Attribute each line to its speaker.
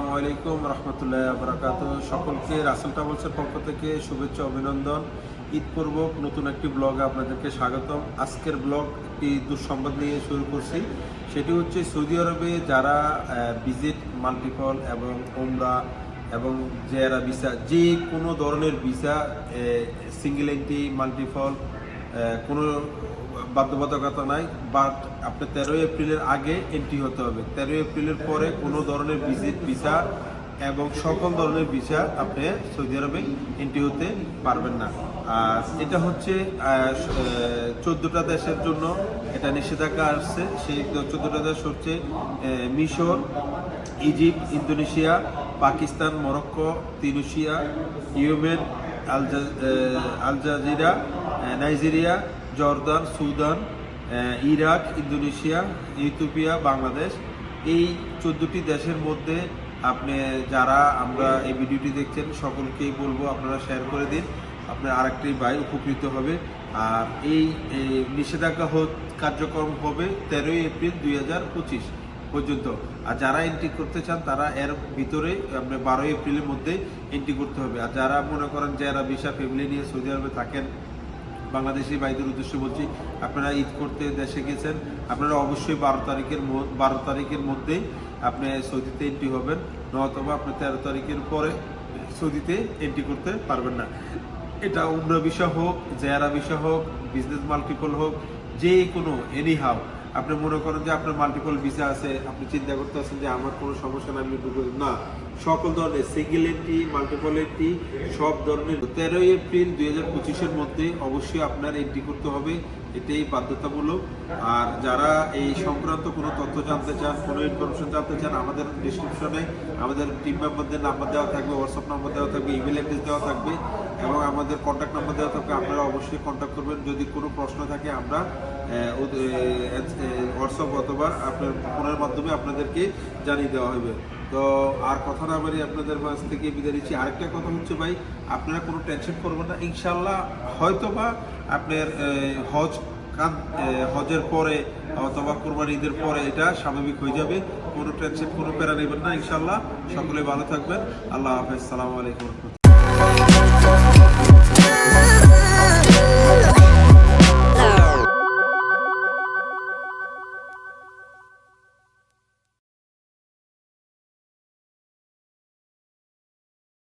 Speaker 1: আলাইকুম রহমতুল্লাহ বরাকাত সকলকে রাসেল ট্রাভেলসের পক্ষ থেকে শুভেচ্ছা, অভিনন্দন। ঈদপূর্বক নতুন একটি ব্লগে আপনাদেরকে স্বাগতম। আজকের ব্লগ একটি দুঃসংবাদ নিয়ে শুরু করছি। সেটি হচ্ছে সৌদি আরবে যারা ভিজিট, মাল্টিপল এবং ওমরা এবং জেরা ভিসা, যে কোনো ধরনের ভিসা সিঙ্গেল এন্টি মাল্টিপল কোনো বাধ্যবাধকতা নাই বাট আপনার তেরোই এপ্রিলের আগে এন্ট্রি হতে হবে। তেরোই এপ্রিলের পরে কোনো ধরনের ভিজিট ভিসা এবং সকল ধরনের ভিসা আপনি সৌদি আরবে এন্ট্রি হতে পারবেন না। আর এটা হচ্ছে চোদ্দোটা দেশের জন্য এটা নিষেধাজ্ঞা আসছে। সেই চোদ্দোটা দেশ হচ্ছে মিশর Egypt Indonesia Pakistan Morocco Tunisia Yemen Alja- আহ, আল জাজিরা আহ, Nigeria Jordan, Sudan Iraq, Indonesia, Ethiopia, Bangladesh. এই চোদ্দোটি দেশের মধ্যে আপনি যারা আমরা এই ভিডিওটি দেখছেন, সকলকেই বলব আপনারা শেয়ার করে দিন। আপনার আরেকটি ভাই উপকৃত হবে। আর এই নিষেধাজ্ঞা কার্যক্রম হবে তেরোই এপ্রিল দুই হাজার পঁচিশ পর্যন্ত। আর যারা এন্ট্রি করতে চান, তারা এর ভিতরে আপনার বারোই এপ্রিলের মধ্যে এন্ট্রি করতে হবে। আর যারা মনে করেন যারা বিশা ফ্যামিলি নিয়ে সৌদি আরবে থাকেন বাংলাদেশি ভাইদের উদ্দেশ্যে বলছি, আপনারা ঈদ করতে দেশে গেছেন, আপনারা অবশ্যই বারো তারিখের বারো তারিখের মধ্যেই আপনি সৌদিতে এন্ট্রি হবেন, নয়তবা আপনি তেরো তারিখের পরে সৌদিতে এন্ট্রি করতে পারবেন না। এটা উমরা বিষয় হোক, জেয়ারা বিষয় হোক বিজনেস মাল্টিপল হোক, যে কোনো এনি হাউ আপনি মনে করেন যে আপনার মাল্টিপল ভিসা আছে, আপনি চিন্তা করতে আছেন যে আমার কোনো সমস্যা নাই, আমি না, সকল ধরনের সিঙ্গেল এন্ট্রি মাল্টিপল এন্ট্রি সব ধরনের। তেরোই এপ্রিল দুই হাজার পঁচিশের মধ্যে অবশ্যই আপনার এন্ট্রি করতে হবে, এটাই বাধ্যতামূলক। আর যারা এই সংক্রান্ত কোনো তথ্য জানতে চান, কোনো ইনফরমেশন জানতে চান, আমাদের ডিসক্রিপশনে আমাদের টিম মেম্বারদের নাম্বার দেওয়া থাকবে হোয়াটসঅ্যাপ নাম্বার দেওয়া থাকবে ইমেল অ্যাড্রেস দেওয়া থাকবে, এবং আমাদের কন্ট্যাক্ট নাম্বার দেওয়া থাকবে, আপনারা অবশ্যই কন্ট্যাক্ট করবেন। যদি কোনো প্রশ্ন থাকে, আমরা হোয়াটসঅ্যাপ অথবা আপনার ফোনের মাধ্যমে আপনাদেরকে জানিয়ে দেওয়া হবে তো আর কথা না বাড়ি আপনাদের মাঝ থেকে বিদায় নিচ্ছি। আরেকটা কথা হচ্ছে ভাই, আপনারা কোনো টেনশন করবেন না। ইনশাল্লাহ হয়তো বা আপনার হজ হজের পরে অথবা কোরবানি ঈদের পরে এটা স্বাভাবিক হয়ে যাবে। কোনো টেনশন কোনো প্যারা নেবেন না। ইনশাল্লাহ সকলে ভালো থাকবেন। আল্লাহ হাফেজ। সালামু আলাইকুম।